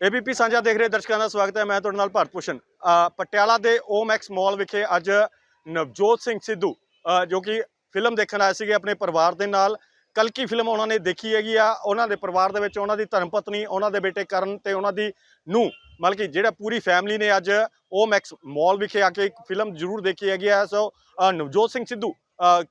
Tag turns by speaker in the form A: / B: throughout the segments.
A: ABP ਸਾਂਝਾ ਦੇਖ ਰਹੇ ਦਰਸ਼ਕਾਂ ਦਾ ਸਵਾਗਤ ਹੈ। ਮੈਂ ਤੁਹਾਡੇ ਨਾਲ ਭਾਰਤ ਭੂਸ਼ਣ ਪਟਿਆਲਾ ਦੇ ਓਮੈਕਸ ਮਾਲ ਵਿਖੇ ਅੱਜ ਨਵਜੋਤ ਸਿੰਘ ਸਿੱਧੂ ਜੋ ਕਿ ਫਿਲਮ ਦੇਖਣ ਆਏ ਸੀਗੇ ਆਪਣੇ ਪਰਿਵਾਰ ਦੇ ਨਾਲ। ਕਲਕੀ ਫਿਲਮ ਉਹਨਾਂ ਨੇ ਦੇਖੀ ਹੈਗੀ ਆ, ਉਹਨਾਂ ਦੇ ਪਰਿਵਾਰ ਦੇ ਵਿੱਚ ਉਹਨਾਂ ਦੀ ਧਰਮ ਪਤਨੀ ਉਹਨਾਂ ਦੇ ਬੇਟੇ ਕਰਨ ਤੇ ਉਹਨਾਂ ਦੀ ਨੂੰ ਮਤਲਬ ਕਿ ਜਿਹੜਾ ਪੂਰੀ ਫੈਮਿਲੀ ਨੇ ਅੱਜ ਓਮੈਕਸ ਮਾਲ ਵਿਖੇ ਆ ਕੇ ਇੱਕ ਫਿਲਮ ਜ਼ਰੂਰ ਦੇਖੀ ਹੈਗੀ ਆ। ਸੋ ਨਵਜੋਤ ਸਿੰਘ ਸਿੱਧੂ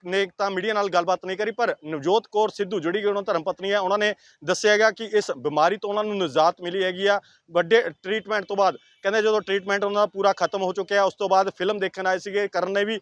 A: ਨੇ ਤਾਂ ਮੀਡੀਆ ਨਾਲ ਗੱਲਬਾਤ ਨਹੀਂ ਕਰੀ, ਪਰ ਨਵਜੋਤ ਕੌਰ ਸਿੱਧੂ, ਜਿਹੜੀ ਕਿ ਉਹਨਾਂ ਧਰਮ ਪਤਨੀ ਹੈ, ਉਹਨਾਂ ਨੇ ਦੱਸਿਆ ਹੈਗਾ ਕਿ ਇਸ ਬਿਮਾਰੀ ਤੋਂ ਉਹਨਾਂ ਨੂੰ ਨਿਜਾਤ ਮਿਲੀ ਹੈਗੀ ਆ। ਵੱਡੇ ਟ੍ਰੀਟਮੈਂਟ ਤੋਂ ਬਾਅਦ ਕਹਿੰਦੇ ਜਦੋਂ ਟ੍ਰੀਟਮੈਂਟ ਉਹਨਾਂ ਦਾ ਪੂਰਾ ਖਤਮ ਹੋ ਚੁੱਕਿਆ, ਉਸ ਤੋਂ ਬਾਅਦ ਫਿਲਮ ਦੇਖਣ ਆਏ ਸੀਗੇ। ਕਰਨ ਨੇ ਵੀ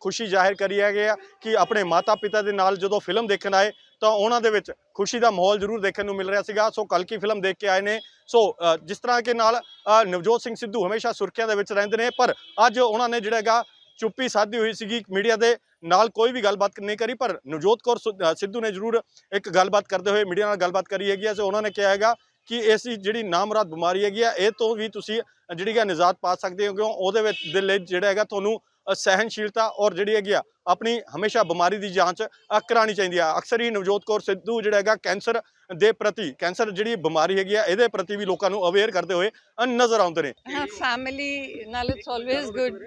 A: ਖੁਸ਼ੀ ਜ਼ਾਹਿਰ ਕਰੀ ਹੈਗੇ ਆ ਕਿ ਆਪਣੇ ਮਾਤਾ ਪਿਤਾ ਦੇ ਨਾਲ ਜਦੋਂ ਫਿਲਮ ਦੇਖਣ ਆਏ, ਤਾਂ ਉਹਨਾਂ ਦੇ ਵਿੱਚ ਖੁਸ਼ੀ ਦਾ ਮਾਹੌਲ ਜ਼ਰੂਰ ਦੇਖਣ ਨੂੰ ਮਿਲ ਰਿਹਾ ਸੀਗਾ। ਸੋ ਕੱਲ ਕੀ ਫਿਲਮ ਦੇਖ ਕੇ ਆਏ ਨੇ। ਸੋ ਜਿਸ ਤਰ੍ਹਾਂ ਕੇ ਨਾਲ ਨਵਜੋਤ ਸਿੰਘ ਸਿੱਧੂ ਹਮੇਸ਼ਾ ਸੁਰਖੀਆਂ ਦੇ ਵਿੱਚ ਰਹਿੰਦੇ ਨੇ, ਪਰ ਅੱਜ ਉਹਨਾਂ ਨੇ ਜਿਹੜਾ ਹੈਗਾ ਚੁੱਪੀ ਸਾਧੀ ਹੋਈ ਸੀਗੀ ਮੀਡੀਆ ਦੇ ਨਾਲ ਕੋਈ ਵੀ ਗੱਲਬਾਤ ਨਹੀਂ ਕਰੀ ਪਰ ਨਵਜੋਤ ਕੌਰ ਸਿੱਧੂ ਨੇ ਜ਼ਰੂਰ ਇੱਕ ਗੱਲਬਾਤ ਕਰਦੇ ਹੋਏ ਮੀਡੀਆ ਨਾਲ ਗੱਲਬਾਤ ਕਰੀ ਹੈਗੀ ਆ ਸੋ ਉਹਨਾਂ ਨੇ ਕਿਹਾ ਹੈਗਾ ਕਿ ਇਸ ਜਿਹੜੀ ਨਾਮਰਾਦ ਬਿਮਾਰੀ ਹੈਗੀ ਆ ਇਹ ਤੋਂ ਵੀ ਤੁਸੀਂ ਜਿਹੜੀ ਹੈ ਨਿਜਾਤ ਪਾ ਸਕਦੇ ਹੋ ਕਿਉਂ ਉਹਦੇ ਵਿੱਚ ਦੇ ਲਈ ਜਿਹੜਾ ਹੈਗਾ ਤੁਹਾਨੂੰ ਅ, ਸਹਿਨਸ਼ੀਲਤਾ ਔਰ ਜਿਹੜੀ ਹੈਗੀ ਆ ਆਪਣੀ ਹਮੇਸ਼ਾ ਬਿਮਾਰੀ ਦੀ ਜਾਂਚ ਅ, ਚਾਹੀਦੀ ਆ। ਅਕਸਰ ਹੀ ਨਵਜੋਤ ਕੌਰ ਸਿੱਧੂ ਜਿਹੜਾ ਹੈਗਾ ਕੈਂਸਰ ਦੇ ਪ੍ਰਤੀ ਕੈਂਸਰ ਜਿਹੜੀ ਬਿਮਾਰੀ ਹੈਗੀ ਆ ਇਹਦੇ ਪ੍ਰਤੀ ਵੀ ਲੋਕਾਂ ਨੂੰ ਅਵੇਅਰ ਕਰਦੇ ਹੋਏ ਨਜ਼ਰ ਆਉਂਦੇ ਨੇ।
B: ਫੈਮਿਲੀ ਨਾਲ ਇਟਸ ਆਲਵੇਜ਼ ਗੁੱਡ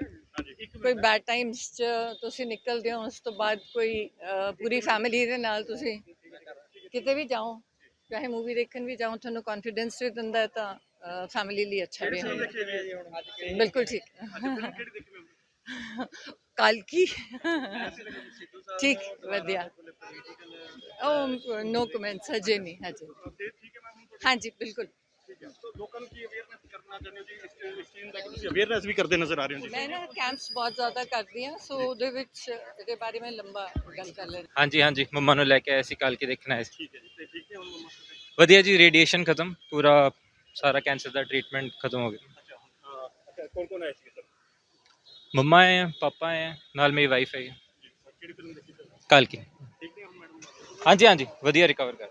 B: ਕੋਈ ਬੈਡ ਟਾਈਮਸ ਚ ਤੁਸੀਂ ਨਿਕਲਦੇ ਹੋ ਉਸ ਤੋਂ ਬਾਅਦ ਕੋਈ ਪੂਰੀ ਫੈਮਿਲੀ ਦੇ ਨਾਲ ਤੁਸੀਂ ਕਿਤੇ ਵੀ ਜਾਓ ਚਾਹੇ ਮੂਵੀ ਦੇਖਣ ਵੀ ਜਾਓ ਤੁਹਾਨੂੰ ਕੌਨਫੀਡੈਂਸ ਵੀ ਦਿੰਦਾ ਹੈ ਤਾਂ ਫੈਮਿਲੀ ਲਈ ਅੱਛਾ ਵੀ ਹੁੰਦਾ। ਬਿਲਕੁਲ ਠੀਕ। ਕੱਲ ਕੀ? ਠੀਕ ਵਧੀਆ। ਉਹ ਨੋ ਕਮੈਂਟਸ ਹਜੇ ਨਹੀਂ ਹਜੇ। ਹਾਂਜੀ ਬਿਲਕੁਲ।
A: ਲੋਕਾਂ ਨੂੰ ਕੀ ਅਵੇਅਰਨੈਸ ਕਰਨਾ ਚਾਹੁੰਦੇ ਹੋ ਜੀ? ਇਸ ਇਸ ਚੀਜ਼ ਦਾ ਕਿ ਤੁਸੀਂ ਅਵੇਅਰਨੈਸ ਵੀ ਕਰਦੇ ਨਜ਼ਰ ਆ ਰਹੇ ਹੋ ਜੀ?
B: ਮੈਂ ਨਾ ਕੈਂਪਸ ਬਹੁਤ ਜ਼ਿਆਦਾ ਕਰਦੀ ਹਾਂ ਸੋ ਉਹਦੇ ਵਿੱਚ ਇਹਦੇ ਬਾਰੇ ਮੈਂ ਲੰਬਾ ਗੱਲ ਕਰ ਲੈਂਦੀ
C: ਹਾਂਜੀ ਹਾਂਜੀ। ਮੰਮਾ ਨੂੰ ਲੈ ਕੇ ਆਏ ਸੀ ਕੱਲ ਕੀ ਦੇਖਣ ਸੀ।
A: ਠੀਕ ਹੈ ਜੀ ਤੇ ਠੀਕ ਹੈ ਹੁਣ ਮੰਮਾ
C: ਵਧੀਆ ਜੀ ਰੇਡੀਏਸ਼ਨ ਖਤਮ। ਪੂਰਾ ਸਾਰਾ ਕੈਂਸਰ ਦਾ ਟ੍ਰੀਟਮੈਂਟ ਖਤਮ ਹੋ ਗਿਆ।
A: ਅੱਛਾ ਹਾਂ ਅੱਛਾ ਕੌਣ ਕੌਣ ਆਇਆ ਸੀ ਸਰ?
C: ਮੰਮਾ ਆਏ ਹੈ ਪਾਪਾ ਆਏ ਹੈ ਨਾਲ ਮੇਰੀ ਵਾਈਫ ਹੈ
A: ਕਿਹੜੀ ਫਿਲਮ ਦੇਖੀ ਸਰ?
C: ਕੱਲ ਕੀ?
A: ਠੀਕ ਨੇ ਹੁਣ ਮੈਡਮ
C: ਹਾਂਜੀ ਹਾਂਜੀ। ਵਧੀਆ ਰਿਕਵਰ ਕਰ।